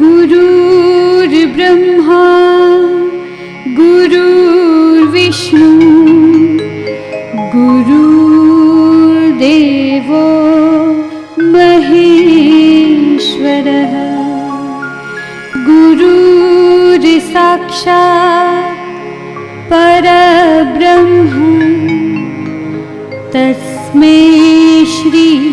गुरुर्ब्रह्मा गुरुर्विष्णु गुरुर्देवो महेश्वरः। गुरुर्साक्षात् परब्रह्म तस्मै श्रीगुर्वे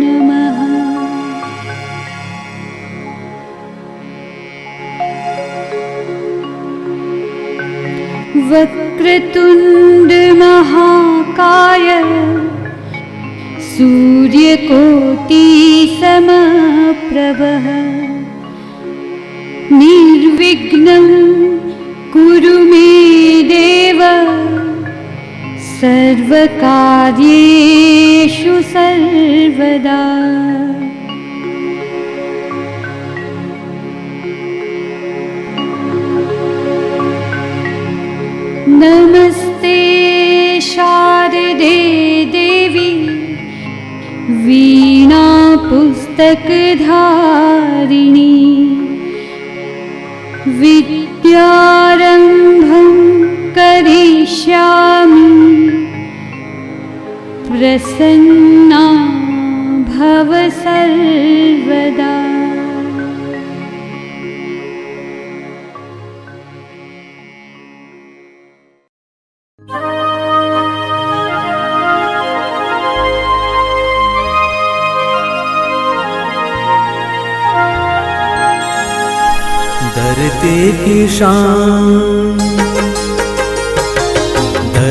नमः। वक्रतुण्डमहाकाय सूर्यकोटिसमप्रभः। निर्विघ्नं कुरु मे सर्वकार्येषु सर्वदा। नमस्ते शारदे देवी वीणापुस्तकधारिणी। विद्यारम्भं करिष्यामि प्रसन्ना भव सर्वदा। धरती की शान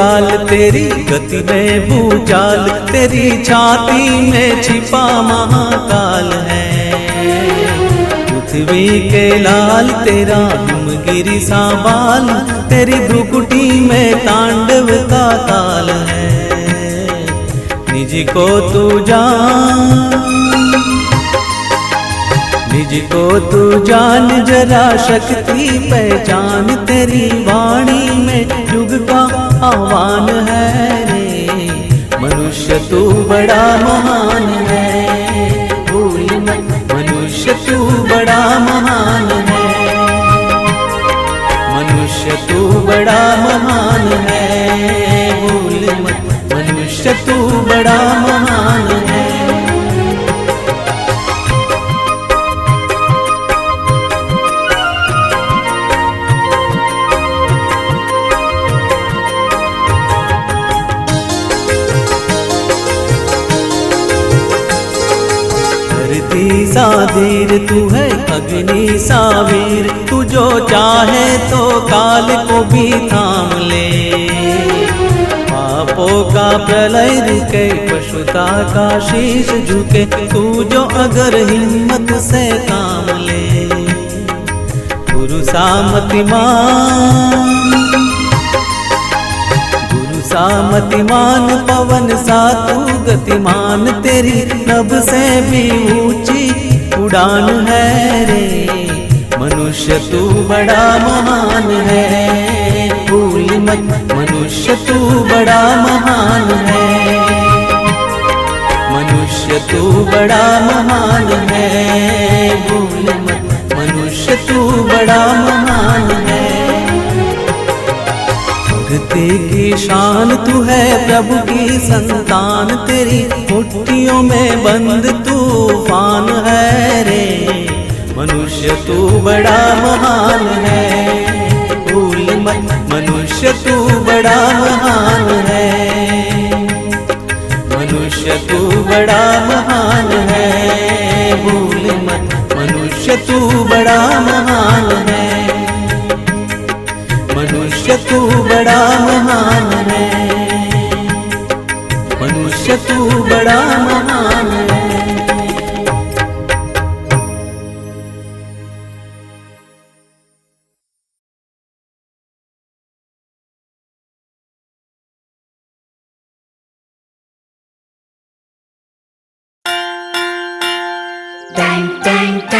में तेरी गति में भूचाल तेरी छाती में छिपा महाकाल है। पृथ्वी के लाल, तेरा हिमगिरी सा बाल तेरी भ्रुकुटी में तांडव का ताल है। निज को तू जान, निज को तू जान, जरा शक्ति पहचान, तेरी वाणी में आह्वान है रे। मनुष्य तू बड़ा महान है। भूल मत, मनुष्य तू बड़ा महान है। मनुष्य तू बड़ा महान है। भूल मत, मनुष्य तू बड़ा साधीर तू है अग्नि सावीर तू जो चाहे तो काल को भी थाम ले। पापों का प्रलय रुके, पशुता का शीश झुके, तू जो अगर हिम्मत से काम ले। गुरु सामतिमान गुरु सामतिमान पवन सा तू गतिमान तेरी। नभ से भी ऊँची उड़ान है रे। मनुष्य तू बड़ा महान है। भूल मत, मनुष्य तू बड़ा महान है। मनुष्य तू बड़ा महान की शान तू है प्रभु की संतान, तेरी मुट्ठियों में बंद तूफ़ान है रे। मनुष्य तू बड़ा महान है, भूल मत, मनुष्य तू बड़ा महान है। मनुष्य तू बड़ा महान है, भूल मत, मनुष्य तू बड़ा महान है। मनुष्य तू बड़ा महान है मनुष्य तू बड़ा महान है Tang tang tang.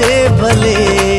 से भले।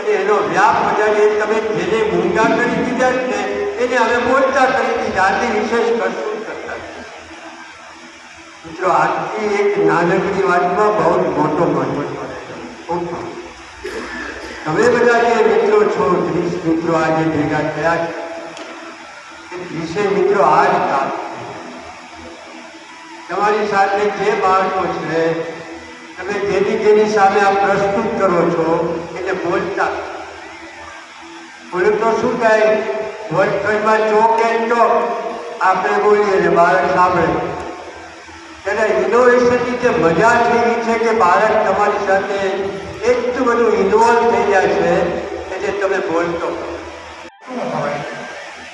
અને એનો વ્યાપ વધારી તમે જેને મૂંગા કરી દીધા છે એને હવે બોલતા કરી દીધા. આથી વિશેષ કરશું મિત્રો, આજથી એક નાનકડી વાતમાં બહુ જ મોટો મહત્વ તમે બધા જે મિત્રો છો, ત્રીસ મિત્રો આજે ભેગા થયા છે વિષય મિત્રો આ જ કામ તમારી સાથે જે બાળકો છે, તમે જેની જેની સામે આ પ્રસ્તુત કરો છો બોલતા બોલે, તો શું થાય? વર્ગખંડમાં ચોક એમ ચોક. આપણે બોલીએ ને બાળક સાંભળે. એટલે ઇનોવેશનની જે મજા છે છે કે બાળક તમારી સાથે એટલું બધું ઇન્વોલ્વ થઈ જાય છે જે તમે બોલતો. શું હોય?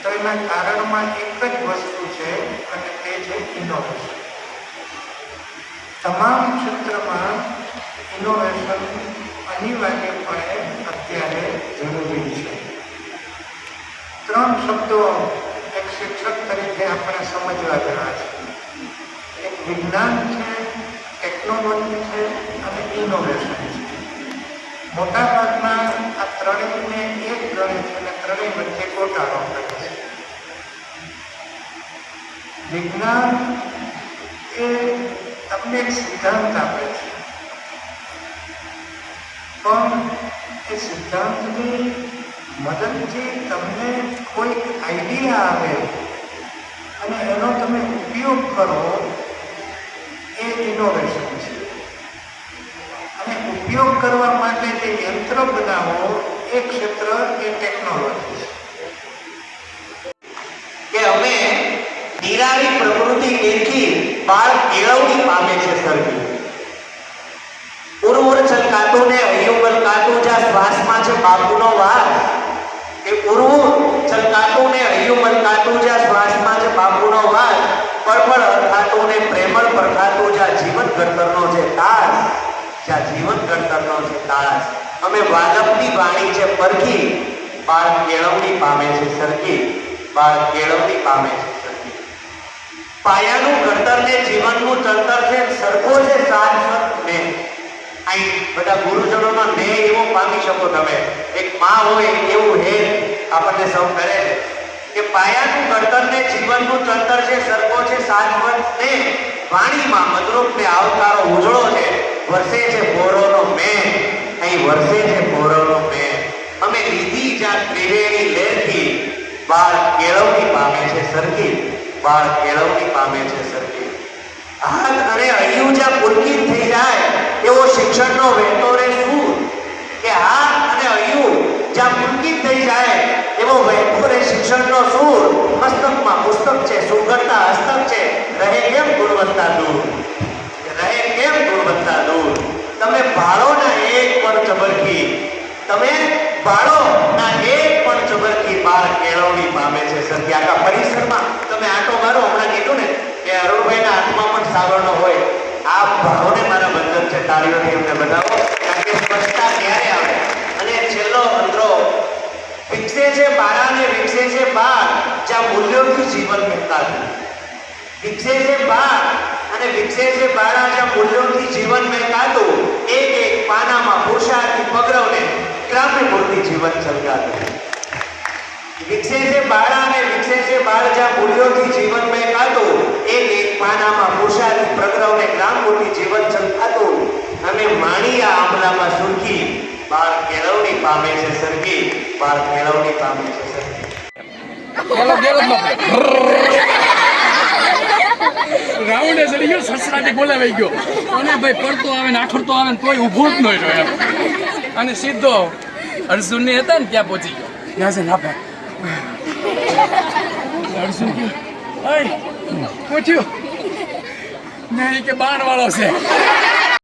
તો એના કારણમાં એક જ વસ્તુ છે અને તે છે ઇનોવેશન તમામ ક્ષેત્રમાં ઇનોવેશન અનિવાર્યપણે અત્યારે જરૂરી છે. ત્રણ શબ્દો એક શિક્ષક તરીકે આપણે સમજવા જેવા છે. એક વિજ્ઞાન છે ટેકનોલોજી છે અને ઇનોવેશન છે. મોટાભાગના આ ત્રણેયને એક ગણે છે અને ત્રણેય વચ્ચે ગોટાળો કરે છે. વિજ્ઞાન એ તમને એક સિદ્ધાંત આપે છે. પણ એ સિદ્ધાંતની મદદથી તમને કોઈ આઈડિયા આવે અને એનો તમે ઉપયોગ કરો એ ઇનોવેશન છે. અને ઉપયોગ કરવા માટે જે યંત્ર બનાવો એ ક્ષેત્ર એ ટેકનોલોજી છે. કે અમે નિરાળી પ્રકૃતિ દેખી બાળ કેળવણી પામે છે સર્જી ઉર્વર છલકાતું ને હૈયુંગલ કાતું જ્યાં શ્વાસમાં છે બાપુનો વાસ કે ઉર્વર છલકાતું ને હૈયુંગલ કાતું જ્યાં શ્વાસમાં છે બાપુનો વાર. પળપળ અર્થાતું ને પ્રેમળ પરખાતું જ્યાં જીવન ઘડતરનો છે તાસ જ્યાં જીવન ઘડતરનો છે તાસ અમે વાદપની વાણી છે પરખી, બાળ કેળવણી પામે છે સરખી. બાળ કેળવણી પામે છે સરખી. પાયાનું ઘડતર ને જીવનનું ચણતર છે, સરખો છે શાશ્વત ને અહીં બધા ગુરુજનોનો ને એવો પામી શકો તમે. એક માં હોય, એવું હે, આપણને સૌ કરે છે. કે પાયાનું ઘડતર ને જીવનનું તંતર છે સરખો છે શાશ્વત ને વાણીમાં મદરૂપ ને આવકારો ઉજળો છે વર્ષે છે ભોરોનો મે અહીં વર્ષે છે ભોરોનો મે અમે લીધી જ્યાં ત્રિવેણી લેરથી, બાળ કેળવણી પામે છે સરખી, બાળ કેળવણી પામે છે સરખી. હાથ અને હૈયું જ્યાં પુલકિત થઈ જાય એવો શિક્ષણનો વહેતો રે શું કે હાથ અને હૈયું જ્યાં પુલકિત થઈ જાય, એવો વહેતો રે શિક્ષણનો સૂર. મસ્તકમાં પુસ્તક છે સુગંધતા હસ્તક છે. રહે કેમ ગુણવત્તા દૂર? રહે કેમ ગુણવત્તા દૂર? તમે ભાળો ના એક પણ ચબરકી તમે ભાળો ના એક પણ ચબરકી બાળ કેળવણી પામે છે સરખી. પરિસરમાં તમે આટો મારો, હમણાં કીધું ને કે અરુણભાઈના હાથમાં પણ સાવરણો હોય. આ ભાળોને મારા છે તાળીઓથી અમને બતાવો. કારણ કે સ્પષ્ટતા ક્યારે આવે? અને છેલ્લો અંતરો વિકસે છે બારાને વિકસે છે બાર, જ્યાં મૂલ્યોથી જીવન મહેકાતું વિકસે છે બાર અને વિકસે છે બારા જ્યાં મૂલ્યોથી જીવન મહેકાતું એક એક પાનામાં પુરુષાર્થી પગરવને ક્રામ્ય મૂર્તિ જીવન છલકાતું વિકસે છે બાળા અને વિકસે છે બાળ જ્યાં મૂલ્યોથી જીવન મહેકાતું એક એક પાનામાં પુરુષાર્થી પ્રગ્રવને ગ્રામ મોટી જીવન છલકાતું અમે માણી આ આંબલામાં સુરખી બાળ કેળવણી પામે છે સરખી બાળ કેળવણી પામે છે સરખી. એ ચડી ગયો સસરાટી બોલાવાઈ ગયો. અને ભાઈ પડતો આવે ને આખડતો આવે ને તોય ઊભો જ ન રહ્યો અને સીધો અર્જુનની હતા ને ત્યાં પહોંચી ગયો. ત્યાં છે ના ભાઈ અર્જુન કે "અય, પૂછ્યું. નહીં કે બાણ વાળો છે.